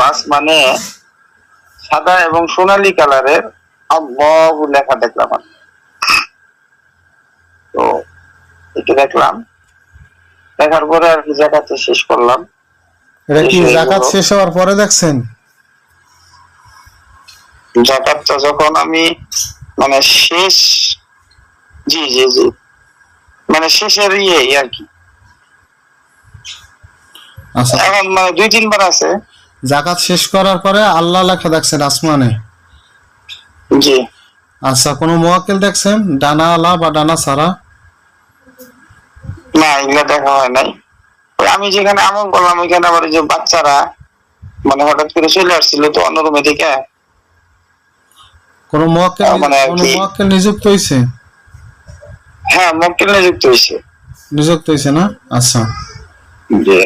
আসমানে সাদা এবং সোনালী কালারের আল্লাহু লেখা দেখলাম আমি। তো এটা দেখলাম। দেখার পরে আর কি জায়গাতে শেষ করলাম। এটা কি জাকাত শেষ হওয়ার পরে দেখছেন? জাকাতটা যখন আমি মানে শেষ জি জি জি। মানে শেষের ইয়ে আর কি। আচ্ছা। এখন মানে দুই তিনবার আছে। জাকাত শেষ করার পরে আল্লাহ লেখা দেখছেন আসমানে। জি। আচ্ছা কোনো মোয়াক্কেল দেখছেন? ডানা আলা বা ডানা সারা? না এগুলো দেখা হয় নাই। আমি যেখানে আমল করলাম ওইখানে আবার যে বাচ্চারা মানে হঠাৎ করে চলে আসছিল তো অন্য রুমে থেকে। কোনো মোয়াক্কেল মানে কোনো মোয়াক্কেল নিযুক্ত হয়েছে হ্যাঁ মক্কেল নিযুক্ত হয়েছে নিযুক্ত হয়েছে না? আচ্ছা। জি।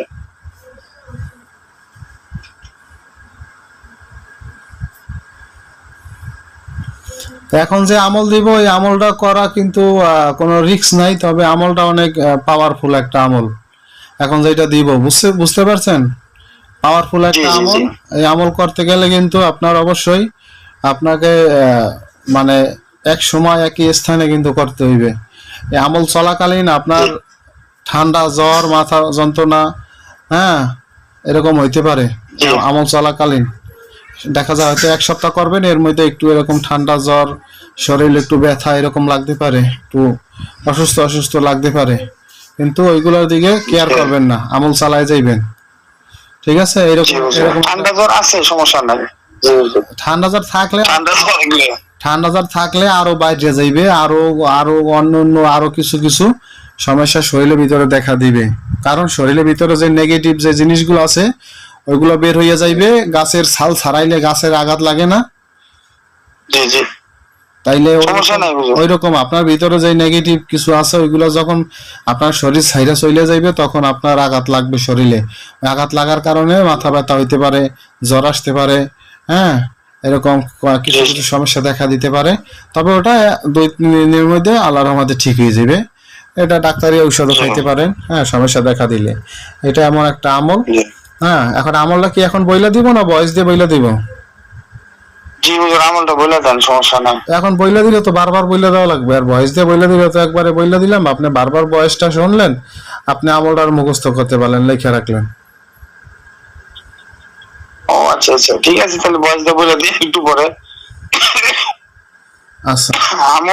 এখন যে আমল দিব এই আমলটা করা কিন্তু কোনো রিস্ক নাই তবে আমলটা অনেক পাওয়ারফুল একটা আমল। এখন যেটা দিব বুঝতে বুঝতে পারছেন? পাওয়ারফুল একটা আমল। এই আমল করতে গেলে কিন্তু আপনার অবশ্যই আপনাকে আহ, মানে এক সময় একই স্থানে কিন্তু করতে হইবে। এই আমল চলাকালীন আপনার ঠান্ডা জ্বর মাথা যন্ত্রণা হ্যাঁ এরকম হইতে পারে। আমল চলাকালীন। দেখা যায় হয়তো এক সপ্তাহ করবেন এর মধ্যে একটু এরকম ঠান্ডা জ্বর শরীর একটু ব্যথা এরকম লাগতে পারে একটু অসুস্থ অসুস্থ লাগতে পারে। কিন্তু ওইগুলোর দিকে কেয়ার করবেন না আমল চালায় যাইবেন। ঠিক আছে? এরকম এরকম ঠান্ডা জ্বর আছে সমস্যা নাই। ঠান্ডা জ্বর থাকলে ঠান্ডা জ্বর এগুলো ঠান্ডা জ্বর থাকলে আরও বাইরে যাইবে আরও আরও অন্য অন্য আরও কিছু কিছু সমস্যা শরীরের ভিতরে দেখা দিবে। কারণ শরীরের ভিতরে যে নেগেটিভ যে জিনিসগুলো আছে ওইগুলো বের হইয়া যাইবে গাছের ছাল ছাড়াইলে গাছের আঘাত লাগে না। জি জি। তাইলে। ওই রকম আপনার ভিতরে যে নেগেটিভ কিছু আছে ওইগুলো যখন আপনার শরীর ছাইরা চলে যাইবে তখন আপনার আঘাত লাগবে শরীরে। আঘাত লাগার কারণে মাথা ব্যথা হইতে পারে জ্বর আসতে পারে হ্যাঁ? এরকম কিছু কিছু সমস্যা দেখা দিতে পারে। তবে ওটা দুই তিন দিনের মধ্যে আল্লাহর রহমতে ঠিক হয়ে যাবে এটা ডাক্তারি ঔষধও খাইতে পারেন হ্যাঁ সমস্যা দেখা দিলে। এটা এমন একটা আমল। হ্যাঁ এখন আমলটা কি এখন বইলা দিব না বয়স দিয়ে বইলা দিব? জি হুজুর আমলটা বলে দেন সমস্যা নাই। এখন বইলা দিলে তো বারবার বইলা দেওয়া লাগবে আর বয়স দিয়ে বইলা দিলে তো একবারে বইলা দিলাম আপনি বারবার বয়সটা শুনলেন আপনি আমলটার মুখস্থ করতে পারলেন লেখা রাখলেন। ও আচ্ছা আচ্ছা ঠিক আছে তাহলে বয়স দিয়ে বলে দিই একটু পরে। আচ্ছা। আমল